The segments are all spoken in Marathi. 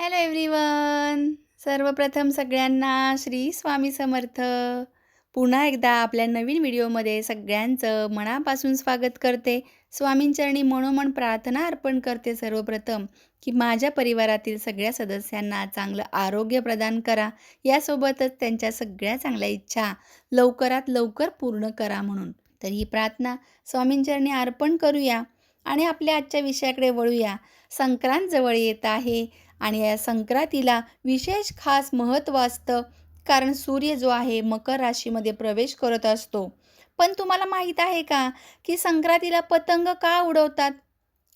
हॅलो एव्हरीवन सर्वप्रथम सगळ्यांना श्री स्वामी समर्थ. पुन्हा एकदा आपल्या नवीन व्हिडिओमध्ये सगळ्यांचं मनापासून स्वागत करते. स्वामींचरणी मनोमन प्रार्थना अर्पण करते सर्वप्रथम की माझ्या परिवारातील सगळ्या सदस्यांना चांगलं आरोग्य प्रदान करा. यासोबतच त्यांच्या सगळ्या चांगल्या इच्छा लवकरात लवकर पूर्ण करा म्हणून. तर ही प्रार्थना स्वामींचरणी अर्पण करूया आणि आपल्या आजच्या विषयाकडे वळूया. संक्रांत जवळ येत आहे. आणि या संक्रांतीला विशेष खास महत्त्व असतं कारण सूर्य जो आहे मकर राशीमध्ये प्रवेश करत असतो. पण तुम्हाला माहीत आहे का की संक्रांतीला पतंग का उडवतात?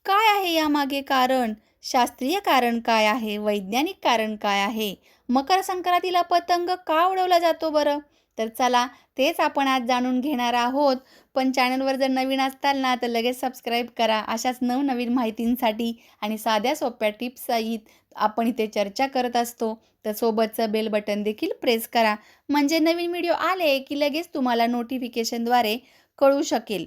काय आहे यामागे कारण? शास्त्रीय कारण काय आहे? वैज्ञानिक कारण काय आहे? मकर संक्रांतीला पतंग का उडवला जातो बरं? तर चला तेच आपण आज जाणून घेणार आहोत. पण चॅनलवर जर नवीन असताल ना तर लगेच सबस्क्राईब करा. अशाच नवनवीन माहितींसाठी आणि साध्या सोप्या टिप्स सहित आपण इथे चर्चा करत असतो. तर सोबतचं बेल बटन देखील प्रेस करा. म्हणजे नवीन व्हिडिओ आले की लगेच तुम्हाला नोटिफिकेशनद्वारे कळू शकेल.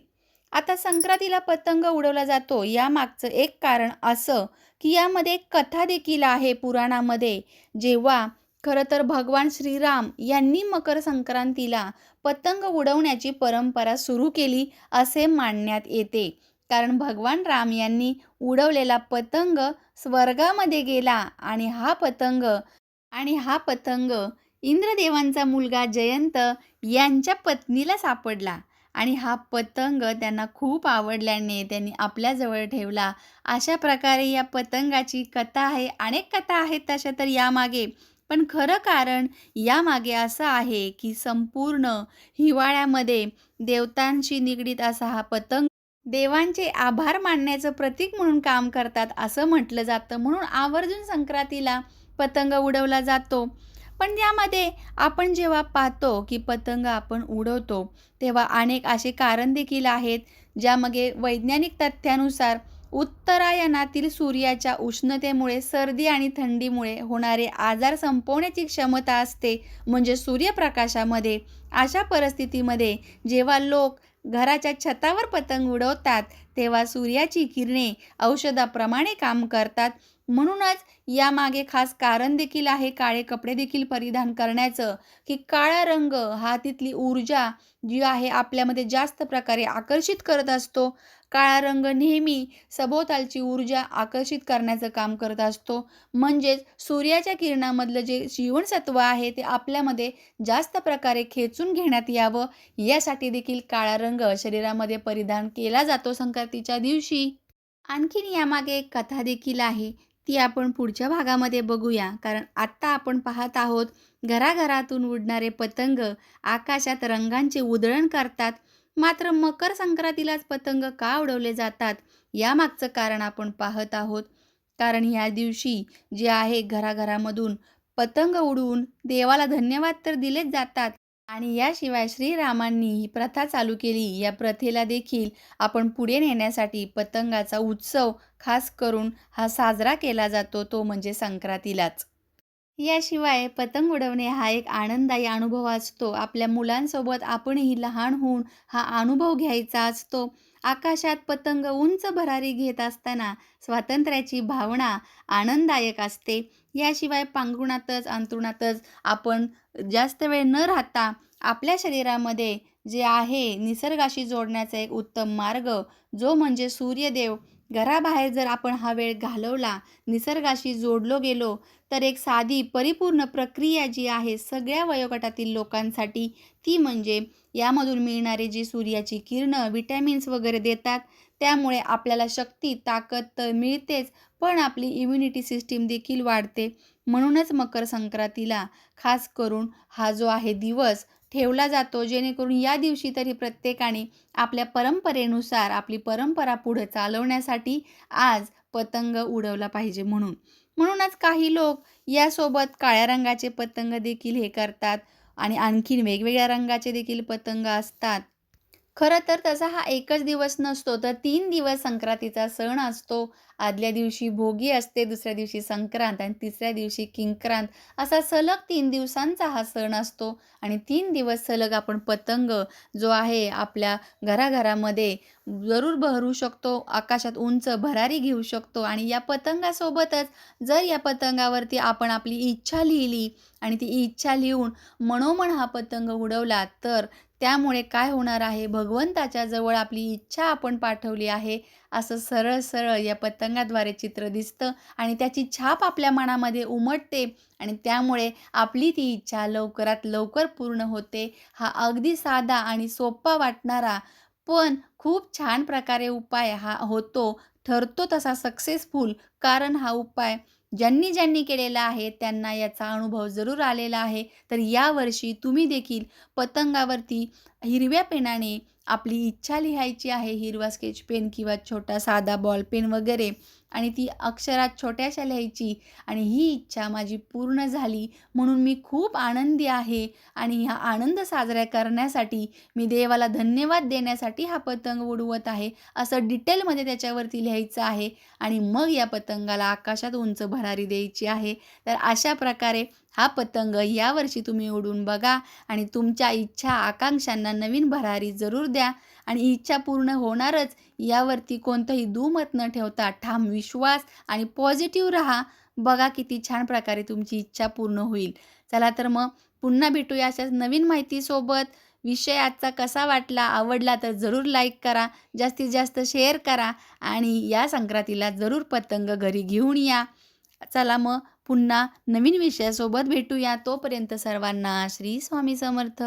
आता संक्रांतीला पतंग उडवला जातो. यामागचं एक कारण असं की यामध्ये एक कथा देखील आहे पुराणामध्ये. जेव्हा खरं तर भगवान श्रीराम यांनी मकर संक्रांतीला पतंग उडवण्याची परंपरा सुरू केली असे मानण्यात येते. कारण भगवान राम यांनी उडवलेला पतंग स्वर्गामध्ये गेला आणि हा पतंग आणि हा पतंग इंद्रदेवांचा मुलगा जयंत यांच्या पत्नीला सापडला. आणि हा पतंग त्यांना खूप आवडल्याने त्यांनी आपल्याजवळ ठेवला. अशा प्रकारे या पतंगाची कथा आहे अनेक कथा आहेत तशा तर यामागे. पण खरं कारण यामागे असं आहे की संपूर्ण हिवाळ्यामध्ये देवतांशी निगडीत असा हा पतंग देवांचे आभार मानण्याचं प्रतीक म्हणून काम करतात असं म्हटलं जातं. म्हणून आवर्जून संक्रांतीला पतंग उडवला जातो. पण यामध्ये आपण जेव्हा पाहतो की पतंग आपण उडवतो तेव्हा अनेक असे कारण देखील आहेत ज्यामागे वैज्ञानिक तथ्यानुसार उत्तरायणातील सूर्याच्या उष्णतेमुळे सर्दी आणि थंडीमुळे होणारे आजार संपवण्याची क्षमता असते म्हणजे सूर्यप्रकाशामध्ये. अशा परिस्थितीमध्ये जेव्हा लोक घराच्या छतावर पतंग उडवतात तेव्हा सूर्याची किरणे औषधाप्रमाणे काम करतात. म्हणूनच यामागे खास कारण देखील आहे काळे कपडे देखील परिधान करण्याचं की काळा रंग हा तिथली ऊर्जा जी आहे आपल्यामध्ये जास्त प्रकारे आकर्षित करत असतो. काळा रंग नेहमी सभोवतालची ऊर्जा आकर्षित करण्याचं काम करत असतो. म्हणजेच सूर्याच्या किरणामधलं जे जीवनसत्व आहे ते आपल्यामध्ये जास्त प्रकारे खेचून घेण्यात यावं. यासाठी देखील काळा रंग शरीरामध्ये परिधान केला जातो संक्रांतीच्या दिवशी. आणखीन यामागे एक कथा देखील आहे. ती आपण पुढच्या भागामध्ये बघूया. कारण आत्ता आपण पाहत आहोत घराघरातून उडणारे पतंग आकाशात रंगांचे उधळण करतात. मात्र मकर संक्रांतीलाच पतंग का उडवले जातात? यामागचं कारण आपण पाहत आहोत. कारण ह्या दिवशी जे आहे घराघरामधून पतंग उडवून देवाला धन्यवाद तर दिलेच जातात. आणि याशिवाय श्रीरामांनी ही प्रथा चालू केली. या प्रथेला देखील आपण पुढे नेण्यासाठी पतंगाचा उत्सव खास करून हा साजरा केला जातो तो म्हणजे संक्रांतीलाच. याशिवाय पतंग उडवणे हा एक आनंददायी अनुभव असतो. आपल्या मुलांसोबत आपणही लहान होऊन हा अनुभव घ्यायचा असतो. आकाशात पतंग उंच भरारी घेत असताना स्वातंत्र्याची भावना आनंददायक असते. याशिवाय पांघरुणातच अंतरुणातच आपण जास्त वेळ न राहता आपल्या शरीरामध्ये जे आहे निसर्गाशी जोडण्याचा एक उत्तम मार्ग जो म्हणजे सूर्यदेव घराबाहेर जर आपण हा वेळ घालवला निसर्गाशी जोडलो गेलो तर एक साधी परिपूर्ण प्रक्रिया जी आहे सगळ्या वयोगटातील लोकांसाठी ती म्हणजे यामधून मिळणारे जी सूर्याची किरणं विटॅमिन्स वगैरे देतात त्यामुळे आपल्याला शक्ती ताकद तर मिळतेच पण आपली इम्युनिटी सिस्टीम देखील वाढते. म्हणूनच मकर संक्रांतीला खास करून हा जो आहे दिवस ठेवला जातो जेणेकरून या दिवशी तरी प्रत्येकाने आपल्या परंपरेनुसार आपली परंपरा पुढे चालवण्यासाठी आज पतंग उडवला पाहिजे म्हणून. म्हणूनच काही लोक यासोबत काळ्या रंगाचे पतंग देखील हे करतात आणि आणखीन वेगवेगळ्या रंगाचे देखील पतंग असतात. खरं तर तसा हा एकच दिवस नसतो, तर तीन दिवस संक्रांतीचा सण असतो. आदल्या दिवशी भोगी असते, दुसऱ्या दिवशी संक्रांत आणि तिसऱ्या दिवशी किंक्रांत. असा सलग तीन दिवसांचा हा सण असतो आणि तीन दिवस सलग आपण पतंग जो आहे आपल्या घराघरामध्ये जरूर बहरू शकतो. आकाशात उंच भरारी घेऊ शकतो आणि या पतंगासोबतच जर या पतंगावरती आपण आपली इच्छा लिहिली आणि ती इच्छा लिहून मनोमन हा पतंग उडवला, तर त्यामुळे काय होणार आहे, भगवंताच्या जवळ आपली इच्छा आपण पाठवली आहे, असं सरळ-सरळ या पतंगाद्वारे चित्र दिसतं आणि त्याची छाप आपल्या मनामध्ये उमटते आणि त्यामुळे आपली ती इच्छा लवकरात लवकर पूर्ण होते. हा अगदी साधा आणि सोपा वाटणारा, पण खूप छान प्रकारे उपाय हा होतो, ठरतो तसा सक्सेसफुल. कारण हा उपाय ज्यांनी-ज्यांनी केलेला आहे, त्यांना याचा अनुभव जरूर आलेला आहे. तर यावर्षी तुम्ही देखील पतंगावरती हिरव्या पेनाने आपली इच्छा लिहायची आहे. हिरवा स्केच पेन किंवा छोटा साधा बॉल पेन वगैरे आणि ती अक्षरात छोट्याशा लिहायची आणि ही इच्छा माझी पूर्ण झाली म्हणून मी खूप आनंदी आहे आणि हा आनंद साजरा करण्यासाठी मी देवाला धन्यवाद देण्यासाठी हा पतंग उडवत आहे, असं डिटेलमध्ये त्याच्यावरती लिहायचं आहे आणि मग या पतंगाला आकाशात उंच भरारी द्यायची आहे. तर अशा प्रकारे हा पतंग यावर्षी तुम्ही उडून बघा आणि तुमच्या इच्छा, आकांक्षांना नवीन भरारी जरूर द्या आणि इच्छा पूर्ण होणारच यावरती कोणतंही दुमत न ठेवता ठाम विश्वास आणि पॉझिटिव्ह राहा. बघा किती छान प्रकारे तुमची इच्छा पूर्ण होईल. चला तर मग पुन्हा भेटूया अशाच नवीन माहितीसोबत. विषय आजचा कसा वाटला, आवडला तर जरूर लाईक करा, जास्तीत जास्त शेअर करा आणि या संक्रांतीला जरूर पतंग घरी घेऊन या. चला मग पुन्हा नवीन विषयासोबत भेटूया. तोपर्यंत सर्वांना श्री स्वामी समर्थ.